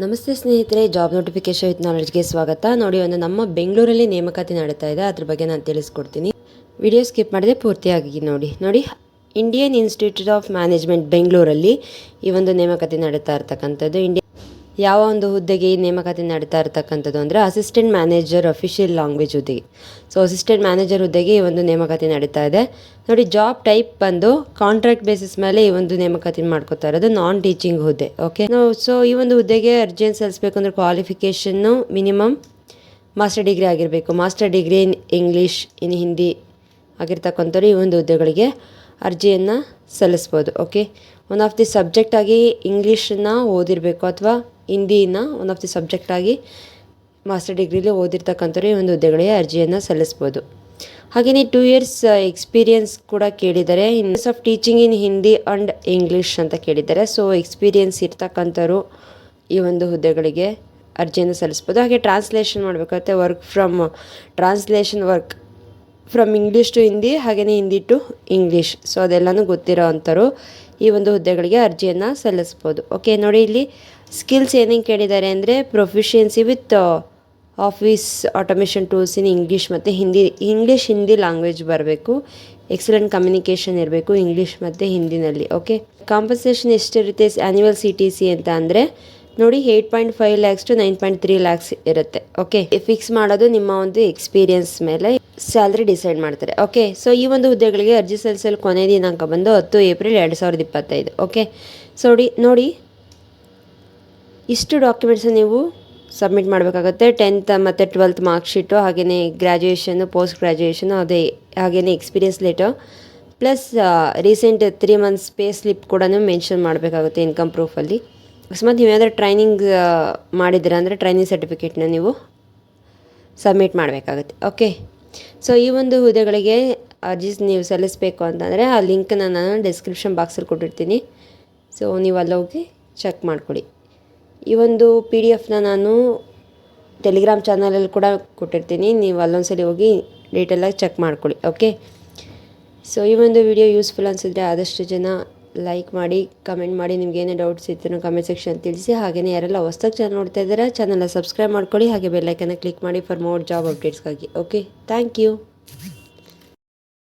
ನಮಸ್ತೆ ಸ್ನೇಹಿತರೆ job notification with ನಾಲೆಡ್ಜ್ಗೆ ಸ್ವಾಗತ. ನೋಡಿ, ಒಂದು ನಮ್ಮ ಬೆಂಗಳೂರಲ್ಲಿ ನೇಮಕಾತಿ ನಡೀತಾ ಇದೆ. ಅದ್ರ ಬಗ್ಗೆ ನಾನು ತಿಳಿಸ್ಕೊಡ್ತೀನಿ. ವಿಡಿಯೋ ಸ್ಕಿಪ್ ಮಾಡದೆ ಪೂರ್ತಿಯಾಗಿ ನೋಡಿ. ನೋಡಿ ಇಂಡಿಯನ್ ಇನ್ಸ್ಟಿಟ್ಯೂಟ್ ಆಫ್ ಮ್ಯಾನೇಜ್ಮೆಂಟ್ ಬೆಂಗಳೂರಲ್ಲಿ ಈ ಒಂದು ನೇಮಕಾತಿ ನಡೀತಾ ಇರ್ತಕ್ಕಂಥದ್ದು. ಇಂಡಿಯಾ ಯಾವ ಒಂದು ಹುದ್ದೆಗೆ ಈ ನೇಮಕಾತಿ ನಡೀತಾ ಇರ್ತಕ್ಕಂಥದ್ದು ಅಂದರೆ ಅಸಿಸ್ಟೆಂಟ್ ಮ್ಯಾನೇಜರ್ ಅಫಿಷಿಯಲ್ ಲ್ಯಾಂಗ್ವೇಜ್ ಹುದ್ದೆಗೆ. ಸೊ ಅಸಿಸ್ಟೆಂಟ್ ಮ್ಯಾನೇಜರ್ ಹುದ್ದೆಗೆ ಈ ಒಂದು ನೇಮಕಾತಿ ನಡೀತಾ ಇದೆ. ನೋಡಿ ಜಾಬ್ ಟೈಪ್ ಬಂದು ಕಾಂಟ್ರಾಕ್ಟ್ ಬೇಸಿಸ್ ಮೇಲೆ ಈ ಒಂದು ನೇಮಕಾತಿ ಮಾಡ್ಕೋತಾ ಇರೋದು ನಾನ್ ಟೀಚಿಂಗ್ ಹುದ್ದೆ ಓಕೆ ಸೊ ಈ ಒಂದು ಹುದ್ದೆಗೆ ಅರ್ಜಿಯನ್ನು ಸಲ್ಲಿಸಬೇಕು ಅಂದರೆ ಕ್ವಾಲಿಫಿಕೇಷನ್ನು ಮಿನಿಮಮ್ ಮಾಸ್ಟರ್ ಡಿಗ್ರಿ ಆಗಿರಬೇಕು. Master degree in English in Hindi ಆಗಿರ್ತಕ್ಕಂಥವ್ರು ಈ ಒಂದು ಹುದ್ದೆಗಳಿಗೆ ಅರ್ಜಿಯನ್ನು ಸಲ್ಲಿಸ್ಬೋದು ಓಕೆ ಒನ್ ಆಫ್ ದಿ ಸಬ್ಜೆಕ್ಟಾಗಿ ಇಂಗ್ಲೀಷನ್ನ ಓದಿರಬೇಕು ಅಥವಾ ಹಿಂದಿನ ಒನ್ ಆಫ್ ದಿ ಸಬ್ಜೆಕ್ಟಾಗಿ ಮಾಸ್ಟರ್ ಡಿಗ್ರಿಲಿ ಓದಿರ್ತಕ್ಕಂಥವ್ರು ಈ ಒಂದು ಹುದ್ದೆಗಳಿಗೆ ಅರ್ಜಿಯನ್ನು ಸಲ್ಲಿಸ್ಬೋದು. ಹಾಗೆಯೇ ಟೂ ಇಯರ್ಸ್ ಎಕ್ಸ್ಪೀರಿಯನ್ಸ್ ಕೂಡ ಕೇಳಿದ್ದಾರೆ ಇನ್ಸ್ of teaching in Hindi and English ಅಂತ ಕೇಳಿದ್ದಾರೆ ಸೊ ಎಕ್ಸ್ಪೀರಿಯನ್ಸ್ ಇರ್ತಕ್ಕಂಥವ್ರು ಈ ಒಂದು ಹುದ್ದೆಗಳಿಗೆ ಅರ್ಜಿಯನ್ನು ಸಲ್ಲಿಸ್ಬೋದು. ಹಾಗೆ ಟ್ರಾನ್ಸ್ಲೇಷನ್ ಮಾಡಬೇಕಾಗುತ್ತೆ work from translation work from English to Hindi ಹಾಗೆಯೇ ಹಿಂದಿ ಟು ಇಂಗ್ಲೀಷ್ ಸೊ ಅದೆಲ್ಲನೂ ಗೊತ್ತಿರೋ ಅಂಥವ್ರು ಈ ಒಂದು ಹುದ್ದೆಗಳಿಗೆ ಅರ್ಜಿಯನ್ನು ಸಲ್ಲಿಸ್ಬೋದು. ಓಕೆ ನೋಡಿ ಇಲ್ಲಿ ಸ್ಕಿಲ್ಸ್ ಏನೇನು ಕೇಳಿದ್ದಾರೆ ಅಂದರೆ proficiency with office automation tools in English ಮತ್ತು ಹಿಂದಿ ಇಂಗ್ಲೀಷ್ ಹಿಂದಿ ಲ್ಯಾಂಗ್ವೇಜ್ ಬರಬೇಕು. ಎಕ್ಸಲೆಂಟ್ ಕಮ್ಯುನಿಕೇಷನ್ ಇರಬೇಕು ಇಂಗ್ಲೀಷ್ ಮತ್ತು ಹಿಂದಿನಲ್ಲಿ ಓಕೆ ಕಾಂಪನ್ಸೇಷನ್ ಎಷ್ಟಿರುತ್ತೆ ಆ್ಯನ್ಯುವಲ್ ಸಿ ಟಿ ಸಿ ಅಂತ ಅಂದರೆ ನೋಡಿ eight point five lakhs to nine point three lakhs ಇರುತ್ತೆ ಓಕೆ ಫಿಕ್ಸ್ ಮಾಡೋದು ನಿಮ್ಮ ಒಂದು ಎಕ್ಸ್ಪೀರಿಯನ್ಸ್ ಮೇಲೆ. ಸ್ಯಾಲ್ರಿ ಡಿಸೈಡ್ ಮಾಡ್ತಾರೆ. ಓಕೆ ಸೊ ಈ ಒಂದು ಹುದ್ದೆಗಳಿಗೆ ಅರ್ಜಿ ಸಲ್ಲಿಸಲು ಕೊನೆಯ ದಿನಾಂಕ ಬಂದು ಹತ್ತು ಏಪ್ರಿಲ್ ಎರಡು ಸಾವಿರದ ಇಪ್ಪತ್ತೈದು. ಓಕೆ ಸೊ ನೋಡಿ ಇಷ್ಟು ಡಾಕ್ಯುಮೆಂಟ್ಸ್ ನೀವು ಸಬ್ಮಿಟ್ ಮಾಡಬೇಕಾಗುತ್ತೆ. ಟೆಂತ್ ಮತ್ತು ಟ್ವೆಲ್ತ್ ಮಾರ್ಕ್ಶೀಟು ಹಾಗೆಯೇ ಗ್ರ್ಯಾಜುಯೇಷನು ಪೋಸ್ಟ್ ಗ್ರ್ಯಾಜುಯೇಷನು ಅದೇ ಹಾಗೆಯೇ experience letter plus recent three months pay slip ಕೂಡ ಮೆನ್ಷನ್ ಮಾಡಬೇಕಾಗುತ್ತೆ ಇನ್ಕಮ್ ಪ್ರೂಫಲ್ಲಿ ಅಕಸ್ಮಾತ್ ನೀವು ಏನಾದರೂ ಟ್ರೈನಿಂಗ್ ಮಾಡಿದ್ದೀರಾ ಅಂದರೆ ಟ್ರೈನಿಂಗ್ ಸರ್ಟಿಫಿಕೇಟ್ನ ನೀವು ಸಬ್ಮಿಟ್ ಮಾಡಬೇಕಾಗುತ್ತೆ. ಓಕೆ ಸೊ ಈ ಒಂದು ಹುದ್ದೆಗಳಿಗೆ ಅರ್ಜಿ ನೀವು ಸಲ್ಲಿಸಬೇಕು ಅಂತಂದರೆ ಆ ಲಿಂಕನ್ನು ನಾನು ಡಿಸ್ಕ್ರಿಪ್ಷನ್ ಬಾಕ್ಸಲ್ಲಿ ಕೊಟ್ಟಿರ್ತೀನಿ. ಸೊ ನೀವು ಅಲ್ಲಿ ಹೋಗಿ ಚೆಕ್ ಮಾಡ್ಕೊಳ್ಳಿ. ಈ ಒಂದು ಪಿ ಡಿ ಎಫ್ನ ನಾನು ಟೆಲಿಗ್ರಾಮ್ ಚಾನಲಲ್ಲಿ ಕೂಡ ಕೊಟ್ಟಿರ್ತೀನಿ. ನೀವು ಅಲ್ಲೊಂದ್ಸಲಿ ಹೋಗಿ ಡೀಟೇಲಾಗಿ ಚೆಕ್ ಮಾಡ್ಕೊಳ್ಳಿ ಓಕೆ ಸೊ ಈ ಒಂದು ವಿಡಿಯೋ ಯೂಸ್ಫುಲ್ ಅನಿಸಿದ್ರೆ ಆದಷ್ಟು ಜನ ಲೈಕ್ ಮಾಡಿ ಕಮೆಂಟ್ ಮಾಡಿ, ನಿಮ್ಗೆ ಏನೇ ಡೌಟ್ಸ್ ಇತ್ತು ಕಮೆಂಟ್ ಸೆಕ್ಷನ್ ತಿಳಿಸಿ ಹಾಗೆಯೇ ಯಾರೆಲ್ಲ ಹೊಸ್ದಾಗಿ ಚಾನಲ್ ನೋಡ್ತಾ ಇದ್ದಾರೆ ಚಾನಲ್ನ ಸಬ್ಸ್ಕ್ರೈಬ್ ಮಾಡ್ಕೊಳ್ಳಿ, ಹಾಗೆ ಬೆಲ್ಲೈಕನ್ನ ಕ್ಲಿಕ್ ಮಾಡಿ ಫಾರ್ ಮೋರ್ ಜಾಬ್ ಅಪ್ಡೇಟ್ಸ್ಗಾಗಿ ಓಕೆ ಥ್ಯಾಂಕ್ ಯು